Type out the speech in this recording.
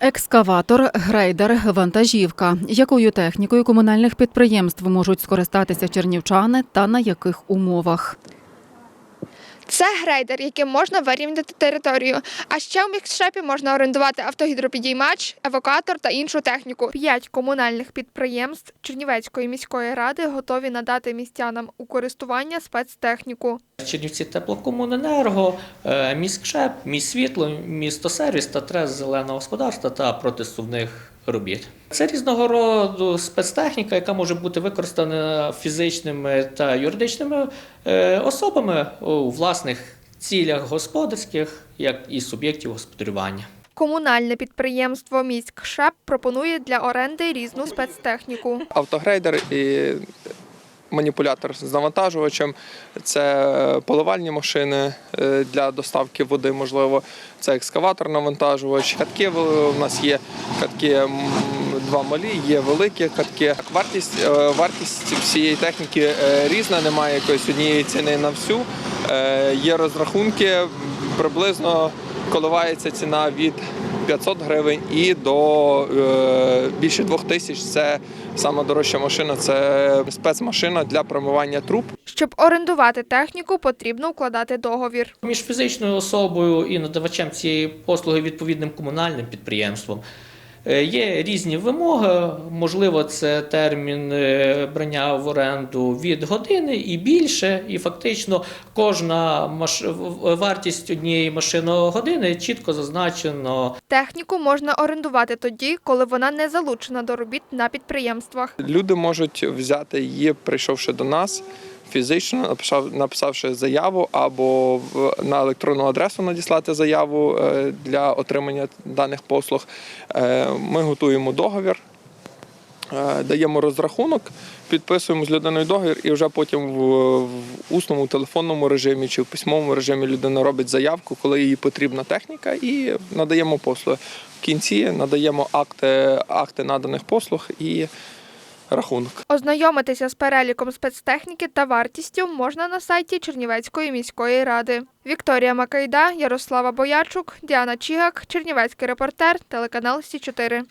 Екскаватор, грейдер, вантажівка. Якою технікою комунальних підприємств можуть скористатися чернівчани та на яких умовах? Це грейдер, яким можна вирівняти територію. А ще у мікшепі можна орендувати автогідропідіймач, евакуатор та іншу техніку. П'ять комунальних підприємств Чернівецької міської ради готові надати містянам у користування спецтехніку. Чернівці теплокомуненерго, е, міськшеп, міськсвітло, містосервіс та трес зеленого господарства та протисувних робіт. Це різного роду спецтехніка, яка може бути використана фізичними та юридичними е, особами у власних цілях господарських, як і суб'єктів господарювання. Комунальне підприємство Міськшеп пропонує для оренди різну спецтехніку. автогрейдер і маніпулятор з навантажувачем. Це поливальні машини е, для доставки води, можливо, це екскаватор навантажувач. Катки у нас є катки два малі, є великі катки. Вартість, е, вартість всієї техніки е, різна, немає якоїсь однієї ціни на всю. Е, Є розрахунки, приблизно коливається ціна від 500 гривень і до е, більше 2000 це саме дорожча машина, це спецмашина для промивання труб. Щоб орендувати техніку, потрібно укладати договір. Між фізичною особою і надавачем цієї послуги відповідним комунальним підприємством. Е, Є різні вимоги, можливо, це термін е, брання в оренду від години і більше, і фактично кожна маш... вартість однієї машиногодини чітко зазначено. Техніку можна орендувати тоді, коли вона не залучена до робіт на підприємствах. Люди можуть взяти її, прийшовши до нас фізично, написавши заяву або на електронну адресу надіслати заяву е, для отримання даних послуг. Е, Ми готуємо договір. Е, Даємо розрахунок, підписуємо з людиною договір, і вже потім в, усному телефонному режимі чи в письмовому режимі людина робить заявку, коли їй потрібна техніка, і надаємо послуги. В кінці надаємо акти, акти наданих послуг і рахунок. Ознайомитися з переліком спецтехніки та вартістю можна на сайті Чернівецької міської ради. Вікторія Макайда, Ярослава Боячук, Діана Чігак, Чернівецький репортер, телеканал Сі 4